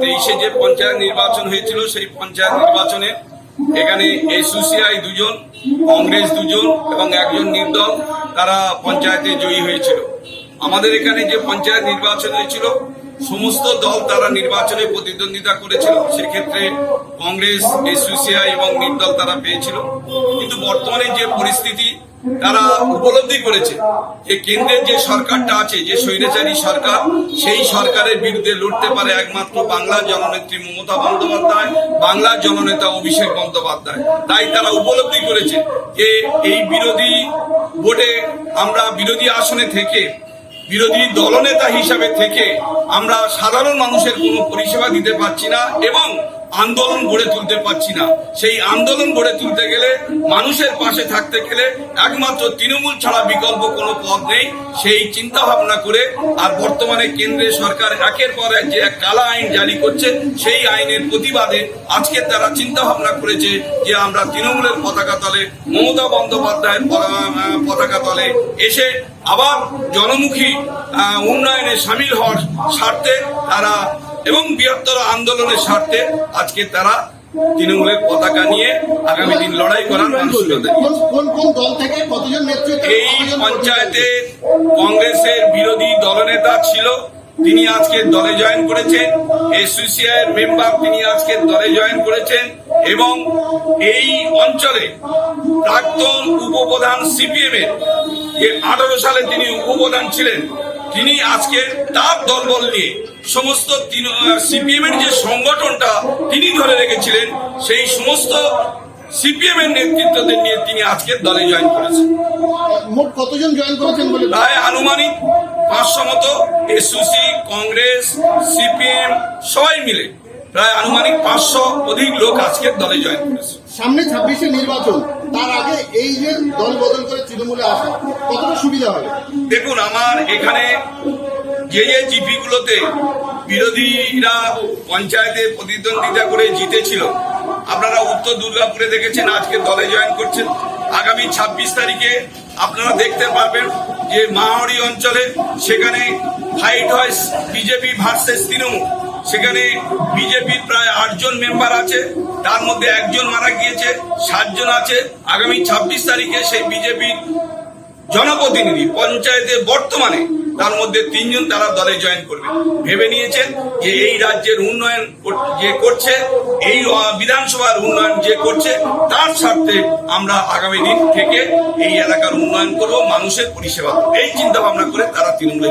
তেইশে যে পঞ্চায়েত নির্বাচন হয়েছিল, সেই পঞ্চায়েত নির্বাচনে এখানে এসইউসিআই দুজন, কংগ্রেস দুজন এবং একজন নির্দল, তারা পঞ্চায়েতে জয়ী হয়েছিল। আমাদের এখানে যে পঞ্চায়েত নির্বাচন হয়েছিল, সমস্ত দল তারা নির্বাচনে প্রতিদ্বন্দ্বিতা করেছিল। সেক্ষেত্রে কংগ্রেস এসইউসিআই এবং নির্দল তারা পেয়েছিল। কিন্তু বর্তমানে যে পরিস্থিতি তারা উপলব্ধি করেছে যে কেন্দ্রের যে সরকারটা আছে, যে স্বৈরাচারী সরকার, সেই সরকারের বিরুদ্ধে লড়তে পারে একমাত্র বাংলার জননেত্রী মমতা বন্দ্যোপাধ্যায়, বাংলার জননেতা অভিষেক বন্দ্যোপাধ্যায়। তাই তারা উপলব্ধি করেছে যে এই বিরোধী ভোটে আমরা বিরোধী আসনে থেকে বিরোধী দলনেতা হিসাবে থেকে আমরা সাধারণ মানুষের কোনো পরিষেবা দিতে পারছি না এবং আন্দোলন গড়ে তুলতে পারছি না। সেই আন্দোলন গড়ে তুলতে গেলে মানুষের পাশে থাকতে গেলে একমাত্র তৃণমূল ছাড়া বিকল্প কোনো পথ নেই। সেই চিন্তা ভাবনা করে আর বর্তমানে কেন্দ্রের সরকার একের পর এক যে এক কালা আইন জারি করছে, সেই আইনের প্রতিবাদে আজকে তারা চিন্তা ভাবনা করেছে যে আমরা তৃণমূলের পতাকা তলে মমতা বন্দ্যোপাধ্যায়ের পতাকা তলে এসে আবার জনমুখী উন্নয়নে সামিল হওয়ার স্বার্থে তারা এবং বৃহত্তর আন্দোলনের স্বার্থে আজকে তারা তৃণমূলের পতাকা নিয়ে আগামী দিন লড়াই করার মানসিকতা এই পঞ্চায়েতে কংগ্রেসের বিরোধী দলনেতা ছিল তিনি আজকে দলে জয়েন করেছেন। এসোসিয়ার মেম্বার তিনি আজকে দলে জয়েন করেছেন এবং এই অঞ্চলে প্রাক্তন উপপ্রধান সিপিএম এর যে আঠারো সালে তিনি উপপ্রধান ছিলেন তিনি আজকে তার দলবল নিয়ে সমস্ত সিপিএম এর যে সংগঠনটা তিনি ধরে রেখেছিলেন সেই সমস্ত সিপিএম এর নেতৃত্বদের নিয়ে তিনি আজকে দলে জয়েন করেছেন। মোট কতজন জয়েন করেছেন বলে প্রায় আনুমানিক পাঁচশো মতো এসইউসি কংগ্রেস সিপিএম সবাই মিলে প্রায় আনুমানিক পাঁচশো অধিক লোক আজকে দলে জয়েন করেছে। সামনে ছাব্বিশে নির্বাচন তার আগে এই যে দল বদল করে তৃণমূলে আসা কতটা সুবিধা হবে? দেখুন আমার এখানে যে যে জিপি গুলোতে বিরোধীরা পঞ্চায়েতে প্রতিদ্বন্দ্বিতা করে জিতেছিল আপনারা উত্তর দুর্গাপুরে দেখেছেন আজকে দলে জয়েন করছেন। আগামী ছাব্বিশ তারিখে আপনারা দেখতে পারবেন যে মাহরি অঞ্চলে সেখানে ফাইট হয় বিজেপি ভার্সেস তৃণমূল। সেখানে বিজেপির প্রায় আটজন মেম্বার আছে, তার মধ্যে একজন মারা গিয়েছে, সাতজন আছে। আগামী ছাব্বিশ তারিখে সেই বিজেপির জনপ্রতিনিধি, পঞ্চায়েতে বর্তমানে তার মধ্যে তিনজন তারা দলে জয়েন করবে। ভেবে নিয়েছেন যে এই রাজ্যের উন্নয়ন যে করছে, এই বিধানসভার উন্নয়ন যে করছে, তার স্বার্থে আমরা আগামী দিন থেকে এই এলাকার উন্নয়ন করব, মানুষের পরিষেবা এই চিন্তা ভাবনা করে তারা তৃণমূলে